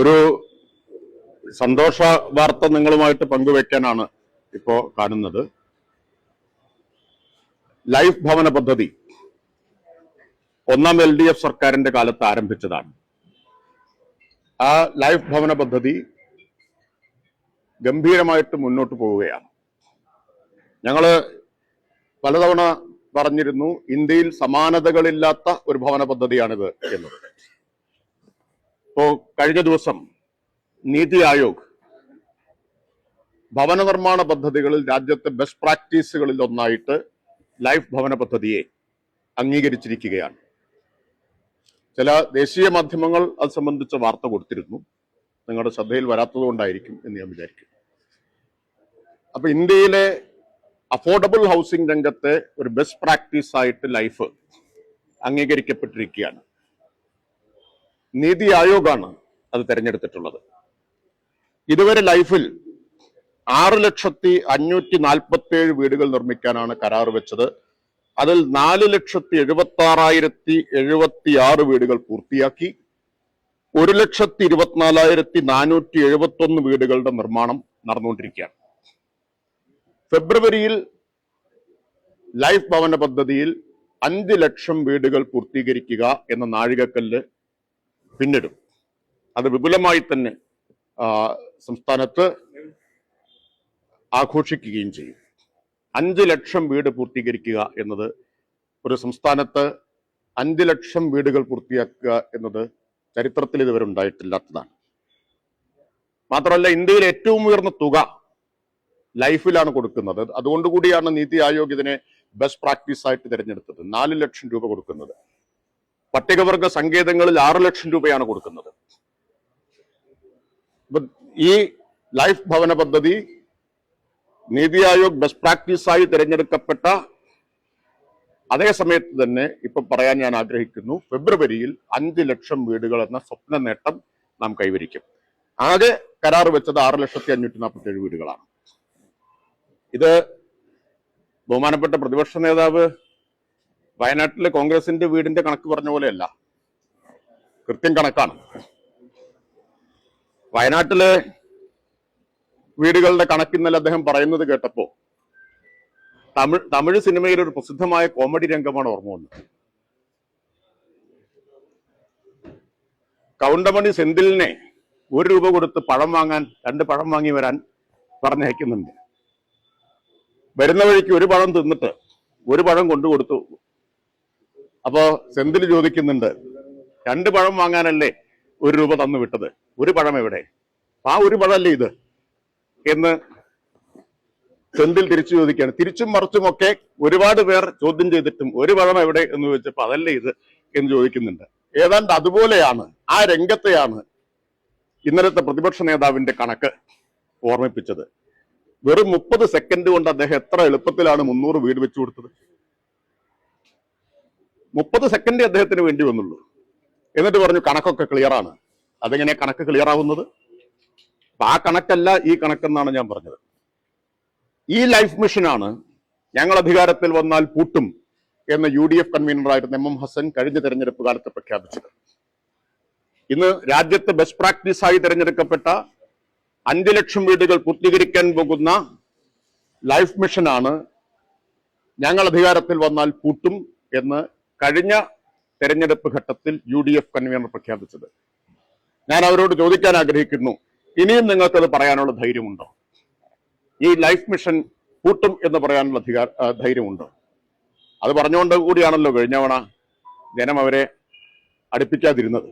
ഒരു സന്തോഷ വാർത്ത നിങ്ങളുമായിട്ട് പങ്കുവെക്കാനാണ് ഇപ്പോ കാണുന്നത്. ലൈഫ് ഭവന പദ്ധതി ഒന്നാം എൽ ഡി എഫ് സർക്കാരിന്റെ കാലത്ത് ആരംഭിച്ചതാണ്. ആ ലൈഫ് ഭവന പദ്ധതി ഗംഭീരമായിട്ട് മുന്നോട്ട് പോവുകയാണ്. ഞങ്ങൾ പലതവണ പറഞ്ഞിരുന്നു ഇന്ത്യയിൽ സമാനതകളില്ലാത്ത ഒരു ഭവന പദ്ധതിയാണിത് എന്നത്. ഇപ്പോ കഴിഞ്ഞ ദിവസം നീതി ആയോഗ് ഭവന നിർമ്മാണ പദ്ധതികളിൽ രാജ്യത്തെ ബെസ്റ്റ് പ്രാക്ടീസുകളിൽ ഒന്നായിട്ട് ലൈഫ് ഭവന പദ്ധതിയെ അംഗീകരിച്ചിരിക്കുകയാണ്. ചില ദേശീയ മാധ്യമങ്ങൾ അത് സംബന്ധിച്ച വാർത്ത കൊടുത്തിരുന്നു. നിങ്ങളുടെ ശ്രദ്ധയിൽ വരാത്തത് കൊണ്ടായിരിക്കും എന്ന് ഞാൻ വിചാരിക്കും അപ്പൊ ഇന്ത്യയിലെ അഫോർഡബിൾ ഹൗസിംഗ് രംഗത്തെ ഒരു ബെസ്റ്റ് പ്രാക്ടീസ് ആയിട്ട് ലൈഫ് അംഗീകരിക്കപ്പെട്ടിരിക്കുകയാണ്. നീതി ആയോഗാണ് അത് തിരഞ്ഞെടുത്തിട്ടുള്ളത്. ഇതുവരെ ലൈഫിൽ ആറ് ലക്ഷത്തി അഞ്ഞൂറ്റി നാൽപ്പത്തി ഏഴ് വീടുകൾ നിർമ്മിക്കാനാണ് കരാർ വെച്ചത്. അതിൽ നാല് ലക്ഷത്തി എഴുപത്തി ആറായിരത്തി എഴുപത്തി ആറ് വീടുകൾ പൂർത്തിയാക്കി. ഒരു ലക്ഷത്തി ഇരുപത്തിനാലായിരത്തി നാനൂറ്റി എഴുപത്തി ഒന്ന് വീടുകളുടെ നിർമ്മാണം നടന്നുകൊണ്ടിരിക്കുകയാണ്. ഫെബ്രുവരിയിൽ ലൈഫ് ഭവന പദ്ധതിയിൽ അഞ്ച് ലക്ഷം വീടുകൾ പൂർത്തീകരിക്കുക എന്ന നാഴികക്കല്ല് പിന്നിടും. അത് വിപുലമായി തന്നെ സംസ്ഥാനത്ത് ആഘോഷിക്കുകയും ചെയ്യും. അഞ്ച് ലക്ഷം വീട് പൂർത്തീകരിക്കുക എന്നത് ഒരു സംസ്ഥാനത്ത് അഞ്ച് ലക്ഷം വീടുകൾ പൂർത്തിയാക്കുക എന്നത് ചരിത്രത്തിൽ ഇതുവരെ ഉണ്ടായിട്ടില്ലാത്തതാണ്. മാത്രമല്ല ഇന്ത്യയിൽ ഏറ്റവും ഉയർന്ന തുക ലൈഫിലാണ് കൊടുക്കുന്നത്. അതുകൊണ്ടുകൂടിയാണ് നീതി ആയോഗ് ഇതിനെ ബെസ്റ്റ് പ്രാക്ടീസ് ആയിട്ട് തിരഞ്ഞെടുത്തത്. നാല് ലക്ഷം രൂപ കൊടുക്കുന്നത്. പട്ടികവർഗ സങ്കേതങ്ങളിൽ ആറ് ലക്ഷം രൂപയാണ് കൊടുക്കുന്നത്. ഈ ലൈഫ് ഭവന പദ്ധതി നീതി ആയോഗ് ബെസ്റ്റ് പ്രാക്ടീസായി തിരഞ്ഞെടുക്കപ്പെട്ട അതേ സമയത്ത് തന്നെ ഇപ്പൊ പറയാൻ ഞാൻ ആഗ്രഹിക്കുന്നു ഫെബ്രുവരിയിൽ അഞ്ച് ലക്ഷം വീടുകൾ എന്ന സ്വപ്ന നേട്ടം നാം കൈവരിക്കും. ആകെ കരാർ വെച്ചത് ആറ് ലക്ഷത്തി അഞ്ഞൂറ്റി നാൽപ്പത്തി ഏഴ് വീടുകളാണ്. ഇത് ബഹുമാനപ്പെട്ട പ്രതിപക്ഷ നേതാവ് വയനാട്ടിലെ കോൺഗ്രസിന്റെ വീടിന്റെ കണക്ക് പറഞ്ഞ പോലെയല്ല. കൃത്യം കണക്കാണ്. വയനാട്ടിലെ വീടുകളുടെ കണക്ക് ഇന്നലെ അദ്ദേഹം പറയുന്നത് കേട്ടപ്പോ തമിഴ് തമിഴ് സിനിമയിൽ ഒരു പ്രസിദ്ധമായ കോമഡി രംഗമാണ് ഓർമ്മ വന്നത്. കൗണ്ടമണി സെന്തിലിനെ ഒരു രൂപ കൊടുത്ത് പഴം വാങ്ങാൻ രണ്ട് പഴം വാങ്ങി വരാൻ പറഞ്ഞയക്കുന്നുണ്ട്. വരുന്ന വഴിക്ക് ഒരു പഴം തിന്നിട്ട് ഒരു പഴം കൊണ്ടു കൊടുത്തു അപ്പോ സെന്തിൽ ചോദിക്കുന്നുണ്ട് രണ്ട് പഴം വാങ്ങാനല്ലേ ഒരു രൂപ തന്നു വിട്ടത്? ഒരു പഴം എവിടെ? ആ ഒരു പഴമല്ലേ ഇത്? എന്ന് സെന്തിൽ തിരിച്ചു ചോദിക്കുകയാണ്. തിരിച്ചും മറിച്ചുമൊക്കെ ഒരുപാട് പേർ ചോദ്യം ചെയ്തിട്ടും ഒരു പഴം എവിടെ? എന്ന് ചോദിച്ചപ്പോ അതല്ലേ ഇത്? എന്ന് ചോദിക്കുന്നുണ്ട്. ഏതാണ്ട് അതുപോലെയാണ് ആ രംഗത്തെയാണ് ഇന്നലത്തെ പ്രതിപക്ഷ നേതാവിന്റെ കണക്ക് ഓർമ്മിപ്പിച്ചത്. വെറും മുപ്പത് സെക്കൻഡ് കൊണ്ട് അദ്ദേഹം എത്ര എളുപ്പത്തിലാണ് മുന്നൂറ് വീട് വെച്ചു കൊടുത്തത്? മുപ്പത് സെക്കൻഡ് അദ്ദേഹത്തിന് വേണ്ടി വന്നുള്ളൂ. എന്നിട്ട് പറഞ്ഞു കണക്കൊക്കെ ക്ലിയറാണ് അതെങ്ങനെ കണക്ക് ക്ലിയർ ആവുന്നത്? അപ്പൊ ആ കണക്കല്ല ഈ കണക്കെന്നാണ് ഞാൻ പറഞ്ഞത്. ഈ ലൈഫ് മിഷനാണ് ഞങ്ങൾ അധികാരത്തിൽ വന്നാൽ പൂട്ടും എന്ന യു ഡി എഫ് കൺവീനറായിരുന്ന എം എം ഹസൻ കഴിഞ്ഞ തെരഞ്ഞെടുപ്പ് കാലത്ത് പ്രഖ്യാപിച്ചത്. ഇന്ന് രാജ്യത്ത് ബെസ്റ്റ് പ്രാക്ടീസായി തിരഞ്ഞെടുക്കപ്പെട്ട അഞ്ചു ലക്ഷം വീടുകൾ പൂർത്തീകരിക്കാൻ പോകുന്ന ലൈഫ് മിഷനാണ് ഞങ്ങൾ അധികാരത്തിൽ വന്നാൽ പൂട്ടും എന്ന് കഴിഞ്ഞ തെരഞ്ഞെടുപ്പ് ഘട്ടത്തിൽ യു ഡി എഫ് കൺവീനർ പ്രഖ്യാപിച്ചത്. ഞാൻ അവരോട് ചോദിക്കാൻ ആഗ്രഹിക്കുന്നു ഇനിയും നിങ്ങൾക്കത് പറയാനുള്ള ധൈര്യമുണ്ടോ? ഈ ലൈഫ് മിഷൻ കൂട്ടും എന്ന് പറയാനുള്ള അധികാര ധൈര്യമുണ്ടോ? അത് പറഞ്ഞുകൊണ്ട് കൂടിയാണല്ലോ കഴിഞ്ഞവണ ജനം അവരെ അടുപ്പിക്കാതിരുന്നത്.